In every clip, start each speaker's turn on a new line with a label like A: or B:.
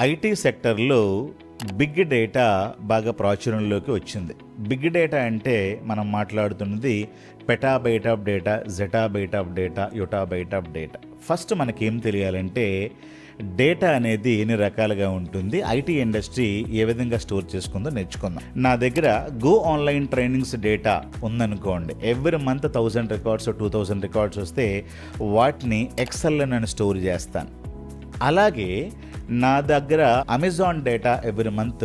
A: IT సెక్టర్లో big data బాగా ప్రాచుర్యంలోకి వచ్చింది. బిగ్ డేటా అంటే మనం మాట్లాడుతున్నది petabyte of data zettabyte of data yottabyte of data. First మనకేం తెలియాలంటే డేటా అనేది ఎన్ని రకాలుగా ఉంటుంది ఐటీ ఇండస్ట్రీ ఏ విధంగా స్టోర్ చేసుకుందో నేర్చుకుందాం. నా దగ్గర గో ఆన్లైన్ ట్రైనింగ్స్ డేటా ఉందనుకోండి. Every month thousand records two thousand records వస్తే వాటిని ఎక్సెల్లో నేను స్టోర్ చేస్తాను. అలాగే నా దగ్గర Amazon data every month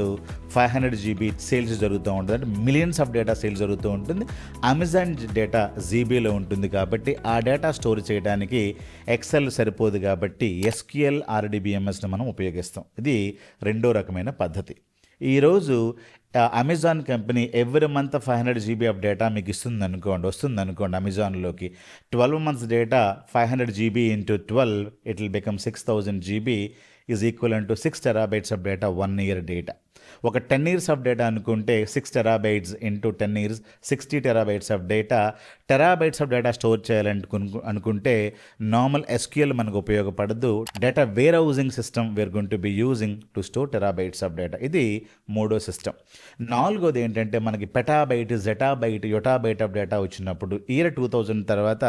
A: five hundred GB sales జరుగుతూ ఉంటుంది అంటే మిలియన్స్ ఆఫ్ డేటా సేల్స్ జరుగుతూ ఉంటుంది. అమెజాన్ డేటా జీబీలో ఉంటుంది కాబట్టి ఆ డేటా స్టోర్ చేయడానికి ఎక్సెల్ సరిపోదు కాబట్టి ఎస్క్యూఎల్ ఆర్డీబీఎంఎస్ని మనం ఉపయోగిస్తాం. ఇది రెండో రకమైన పద్ధతి. ఈరోజు Amazon company every month five hundred GB of data మీకు ఇస్తుంది అనుకోండి వస్తుంది అనుకోండి అమెజాన్లోకి twelve months data five hundred GB into twelve it will become six thousand GB is equivalent to 6 terabytes of data, 1 year data. ఒక ten years of data అనుకుంటే six terabytes into ten years sixty terabytes of data terabytes of data store చేయాలనుకు అనుకుంటే normal SQL మనకు ఉపయోగపడదు. Data warehousing system we're going to be using to store terabytes of data ఇది మూడో system నాలుగోది ఏంటంటే మనకి petabyte zettabyte yottabyte of data వచ్చినప్పుడు year two thousand తర్వాత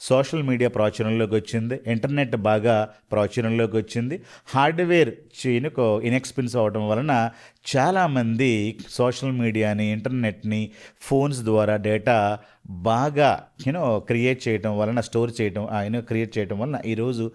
A: సోషల్ మీడియా ప్రాచుర్యంలోకి వచ్చింది. ఇంటర్నెట్ బాగా ప్రాచుర్యంలోకి వచ్చింది. హార్డ్వేర్ చీనుకో ఇన్ఎక్స్పెన్సివ్ అవడం వలన చాలామంది సోషల్ మీడియాని ఇంటర్నెట్ని ఫోన్స్ ద్వారా డేటా బాగా యూనో క్రియేట్ చేయడం వలన స్టోర్ చేయడం యూనో క్రియేట్ చేయడం వలన ఈరోజు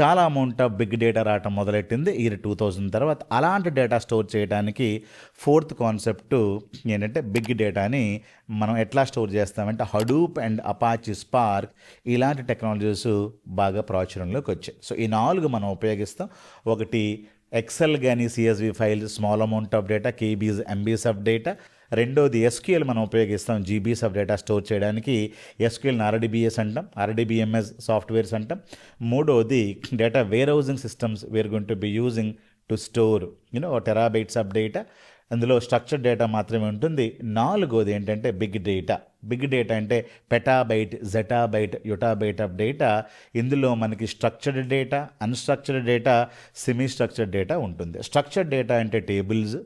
A: చాలా అమౌంట్ ఆఫ్ బిగ్ డేటా రావటం మొదలెట్టింది ఈ టూ థౌజండ్ తర్వాత. అలాంటి డేటా స్టోర్ చేయడానికి ఫోర్త్ కాన్సెప్ట్ ఏంటంటే బిగ్ డేటాని మనం ఎట్లా స్టోర్ చేస్తామంటే హడూప్ అండ్ అపాచి స్పార్క్ ఇలాంటి టెక్నాలజీస్ బాగా ప్రాచుర్యంలోకి వచ్చాయి. సో ఈ నాలుగు మనం ఉపయోగిస్తాం. ఒకటి ఎక్సెల్ కానీ CSV file small amount of data KBs MBs of data రెండోది ఎస్క్యూఎల్ మనం ఉపయోగిస్తాం. జీబీస్ ఆఫ్ డేటా స్టోర్ చేయడానికి ఎస్క్యూఎల్ని ఆర్డీబీఎస్ అంటాం. ఆర్డీబీఎంఎస్ సాఫ్ట్వేర్స్ అంటాం. మూడోది data warehousing systems we're going to be using to store you know terabytes of data అందులో structured data మాత్రమే ఉంటుంది. నాలుగోది ఏంటంటే బిగ్ డేటా. బిగ్ డేటా అంటే petabyte zettabyte yottabyte of data. ఇందులో మనకి structured data unstructured data semi structured data ఉంటుంది. Structured data అంటే tables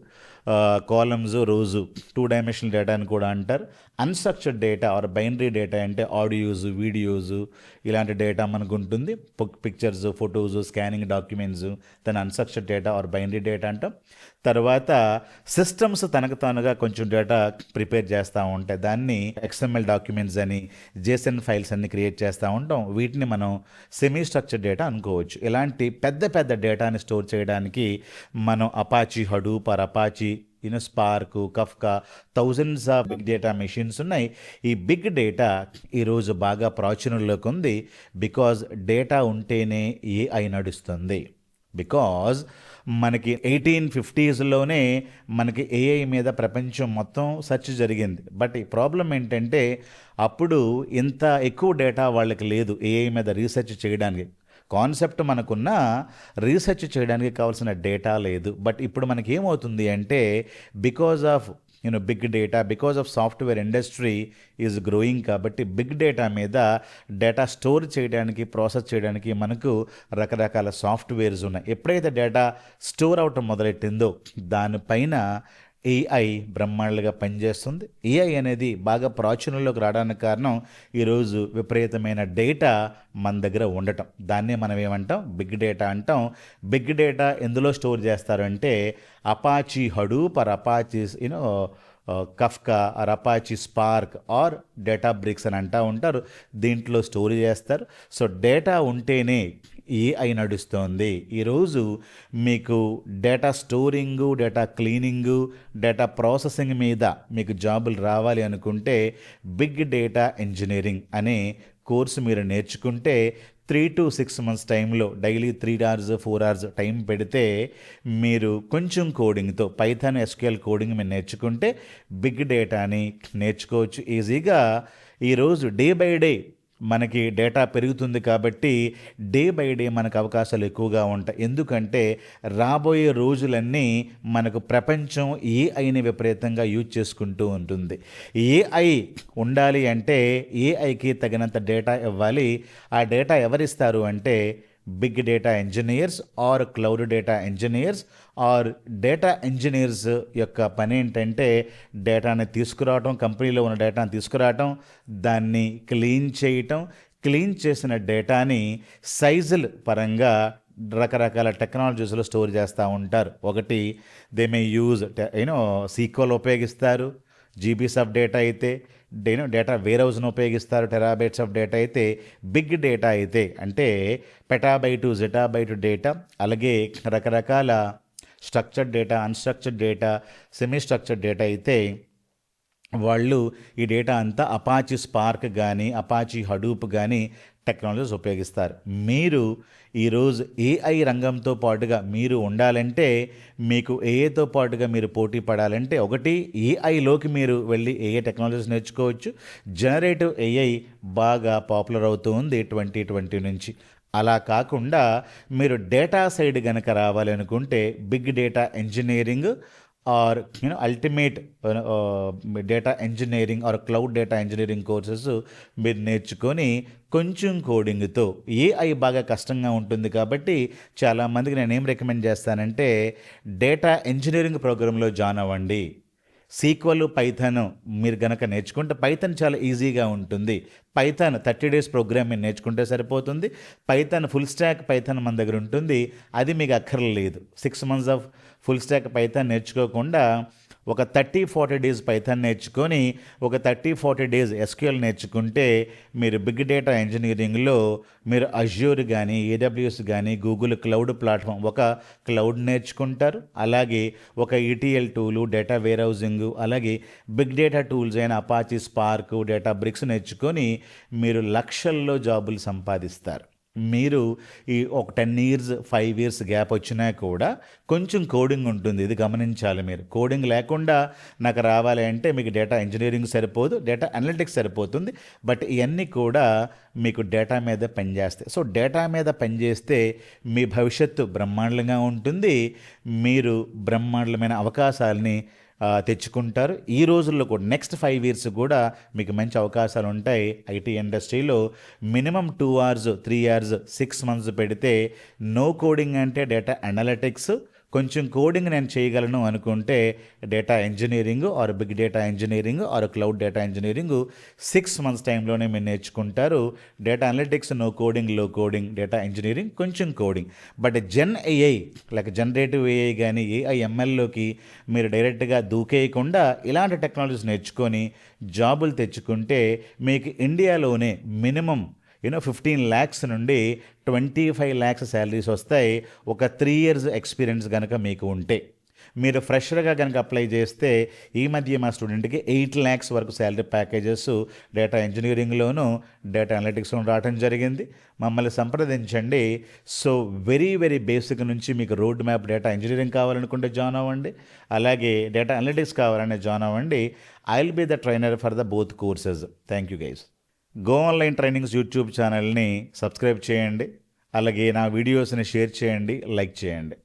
A: columns rows two dimensional data అని కూడా అంటారు. Unstructured data or binary data అంటే ఆడియోస్ వీడియోస్ ఇలాంటి డేటా మనకు ఉంటుంది. పిక్చర్స్ ఫొటోస్ స్కానింగ్ డాక్యుమెంట్స్ దాని unstructured data or binary data అంటాం. తర్వాత సిస్టమ్స్ తనకు తానుగా కొంచెం డేటా ప్రిపేర్ చేస్తూ ఉంటాయి దాన్ని ఎక్స్ఎంఎల్ డాక్యుమెంట్స్ అని జేసన్ ఫైల్స్ అన్ని క్రియేట్ చేస్తూ ఉంటాం. వీటిని మనం సెమీ స్ట్రక్చర్ డేటా అనుకోవచ్చు. ఇలాంటి పెద్ద పెద్ద డేటాని స్టోర్ చేయడానికి మనం Apache Hadoop or Apache you know Spark Kafka thousands of big data machines ఉన్నాయి. ఈ బిగ్ డేటా ఈరోజు బాగా ప్రాచుర్యంలోకి ఉంది. బికాజ్ డేటా ఉంటేనే ఏఐ నడుస్తుంది. బికాజ్ మనకి ఎయిటీన్ ఫిఫ్టీస్లోనే మనకి ఏఐ మీద ప్రపంచం మొత్తం సెర్చ్ జరిగింది. బట్ ఈ ప్రాబ్లం ఏంటంటే అప్పుడు ఇంత ఎక్కువ డేటా వాళ్ళకి లేదు ఏఐ మీద రీసెర్చ్ చేయడానికి. కాన్సెప్ట్ మనకున్న రీసెర్చ్ చేయడానికి కావాల్సిన డేటా లేదు. బట్ ఇప్పుడు మనకి ఏమవుతుంది అంటే because of you know big data because of software industry is growing కాబట్టి బిగ్ డేటా మీద డేటా స్టోర్ చేయడానికి ప్రాసెస్ చేయడానికి మనకు రకరకాల సాఫ్ట్వేర్స్ ఉన్నాయి. ఎప్పుడైతే డేటా స్టోర్ అవటం మొదలెట్టిందో దానిపైన ఏఐ బ్రహ్మాండలుగా పనిచేస్తుంది. ఏఐ అనేది బాగా ప్రాచుర్యంలోకి రావడానికి కారణం ఈరోజు విపరీతమైన డేటా మన దగ్గర ఉండటం. దాన్నే మనం ఏమంటాం? బిగ్ డేటా అంటాం. బిగ్ డేటా ఎందులో స్టోర్ చేస్తారు అంటే Apache Hadoop or Apache you know Kafka or Spark or Databricks అని అంటూ ఉంటారు. దీంట్లో స్టోరీ చేస్తారు. సో డేటా ఉంటేనే ఏఐ నడుస్తోంది. ఈరోజు మీకు data storing data cleaning data processing మీద మీకు జాబులు రావాలి అనుకుంటే బిగ్ డేటా ఇంజనీరింగ్ అనే కోర్సు మీరు నేర్చుకుంటే త్రీ టు సిక్స్ మంత్స్ టైంలో daily three hours four hours time పెడితే మీరు కొంచెం కోడింగ్తో పైథాన్ ఎస్క్యూఎల్ కోడింగ్ మీరు నేర్చుకుంటే బిగ్ డేటాని నేర్చుకోవచ్చు. ఈజీగా ఈరోజు డే బై డే మనకి డేటా పెరుగుతుంది కాబట్టి డే బై డే మనకు అవకాశాలు ఎక్కువగా ఉంటాయి. ఎందుకంటే రాబోయే రోజులన్నీ మనకు ప్రపంచం ఏఐని విపరీతంగా యూజ్ చేసుకుంటూ ఉంటుంది. ఏఐ ఉండాలి అంటే ఏఐకి తగినంత డేటా ఇవ్వాలి. ఆ డేటా ఎవరిస్తారు అంటే big data engineers or cloud data engineers or data engineers యొక్క పని ఏంటంటే డేటాని తీసుకురావటం కంపెనీలో ఉన్న డేటాని తీసుకురావటం దాన్ని క్లీన్ చేయటం. క్లీన్ చేసిన డేటాని సైజుల పరంగా రకరకాల టెక్నాలజీస్లో స్టోర్ చేస్తూ ఉంటారు. ఒకటి they may use you know SQL ఉపయోగిస్తారు. జీబీస్ ఆఫ్ డేటా అయితే డేనో డేటా వేర్ ఉపయోగిస్తారు టెరాబైట్స్ ఆఫ్ డేటా అయితే బిగ్ డేటా అయితే. అంటే పెటాబైటు జెటాబైటు డేటా అలాగే రకరకాల structured data unstructured data semi structured data అయితే వాళ్ళు ఈ డేటా అంతా అపాచీ స్పార్క్ కానీ అపాచీ హడూప్ కానీ టెక్నాలజీస్ ఉపయోగిస్తారు. మీరు ఈరోజు ఏఐ రంగంతో పాటుగా మీరు ఉండాలంటే మీకు ఏఐతో పాటుగా మీరు పోటీ పడాలంటే ఒకటి ఏఐలోకి మీరు వెళ్ళి ఏఐ టెక్నాలజీస్ నేర్చుకోవచ్చు. జనరేటివ్ ఏఐ బాగా పాపులర్ అవుతుంది ట్వంటీ ట్వంటీ నుంచి. అలా కాకుండా మీరు డేటా సైడ్ కనుక రావాలనుకుంటే big data engineering or you know ultimate data engineering or cloud data engineering courses మీరు నేర్చుకొని కొంచెం కోడింగ్తో ఏఐ బాగా కష్టంగా ఉంటుంది కాబట్టి చాలామందికి నేను ఏం రికమెండ్ చేస్తానంటే డేటా ఇంజనీరింగ్ ప్రోగ్రాంలో జాయిన్ అవ్వండి. సీక్వల్ పైథాన్ మీరు గనక నేర్చుకుంటే పైథాన్ చాలా ఈజీగా ఉంటుంది. పైథాన్ థర్టీ డేస్ ప్రోగ్రామ్ మీరు నేర్చుకుంటే సరిపోతుంది. పైథాన్ ఫుల్ స్టాక్ పైథాన్ మన దగ్గర ఉంటుంది. అది మీకు అక్కర్లేదు. Six months of full stack Python నేర్చుకోకుండా ఒక థర్టీ ఫార్టీ డేస్ పైథాన్ నేర్చుకొని ఒక థర్టీ ఫార్టీ డేస్ ఎస్క్యూఎల్ నేర్చుకుంటే మీరు బిగ్ డేటా ఇంజనీరింగ్లో మీరు అజ్యూర్ కానీ ఏడబ్ల్యూఎస్ కానీ గూగుల్ క్లౌడ్ ప్లాట్ఫామ్ ఒక క్లౌడ్ నేర్చుకుంటారు. అలాగే ఒక ETL tool data warehousing అలాగే బిగ్ డేటా టూల్స్ అయిన అపాచి స్పార్క్ డేటా బ్రిక్స్ నేర్చుకొని మీరు లక్షల్లో జాబులు సంపాదిస్తారు. మీరు ఈ ఒక ten years five years gap వచ్చినా కూడా కొంచెం కోడింగ్ ఉంటుంది. ఇది గమనించాలి మీరు. కోడింగ్ లేకుండా నాకు రావాలి అంటే మీకు డేటా ఇంజనీరింగ్ సరిపోదు డేటా అనలిటిక్స్ సరిపోతుంది. బట్ ఇవన్నీ కూడా మీకు డేటా మీద పనిచేస్తాయి సో డేటా మీద పనిచేస్తే మీ భవిష్యత్తు బ్రహ్మాండంగా ఉంటుంది. మీరు బ్రహ్మాండమైన అవకాశాలని తెచ్చుకుంటారు. ఈ రోజుల్లో కూడా నెక్స్ట్ ఫైవ్ ఇయర్స్ కూడా మీకు మంచి అవకాశాలు ఉంటాయి ఐటీ ఇండస్ట్రీలో. Minimum two hours three hours six months పెడితే నో కోడింగ్ అంటే డేటా అనలిటిక్స్ కొంచెం కోడింగ్ నేను చేయగలను అనుకుంటే data engineering or big data engineering or cloud data engineering six months టైంలోనే మీరు నేర్చుకుంటారు. డేటా అనలిటిక్స్ నో కోడింగ్లో కోడింగ్ డేటా ఇంజనీరింగ్ కొంచెం coding but gen AI like generative AI కానీ ఏఐ ఎంఎల్లోకి మీరు డైరెక్ట్గా దూకేయకుండా ఇలాంటి టెక్నాలజీస్ నేర్చుకొని జాబులు తెచ్చుకుంటే మీకు ఇండియాలోనే మినిమం యూనో ఫిఫ్టీన్ ల్యాక్స్ నుండి ట్వంటీ ఫైవ్ ల్యాక్స్ శాలరీస్ వస్తాయి. ఒక త్రీ ఇయర్స్ ఎక్స్పీరియన్స్ కనుక మీకు ఉంటే. మీరు ఫ్రెషర్గా కనుక అప్లై చేస్తే ఈ మధ్య మా స్టూడెంట్కి ఎయిట్ ల్యాక్స్ వరకు శాలరీ ప్యాకేజెస్ డేటా ఇంజనీరింగ్లోను డేటా అనలిటిక్స్లో రావడం జరిగింది. మమ్మల్ని సంప్రదించండి. సో వెరీ వెరీ బేసిక్ నుంచి మీకు రోడ్ మ్యాప్ డేటా ఇంజనీరింగ్ కావాలనుకుంటే జాయిన్ అవ్వండి. అలాగే డేటా అనలిటిక్స్ కావాలనే జాయిన్ అవ్వండి. I will be the trainer for the both courses thank you guys go online trainings YouTube ఛానల్ని సబ్స్క్రైబ్ చేయండి. అలాగే నా వీడియోస్ని షేర్ చేయండి లైక్ చేయండి.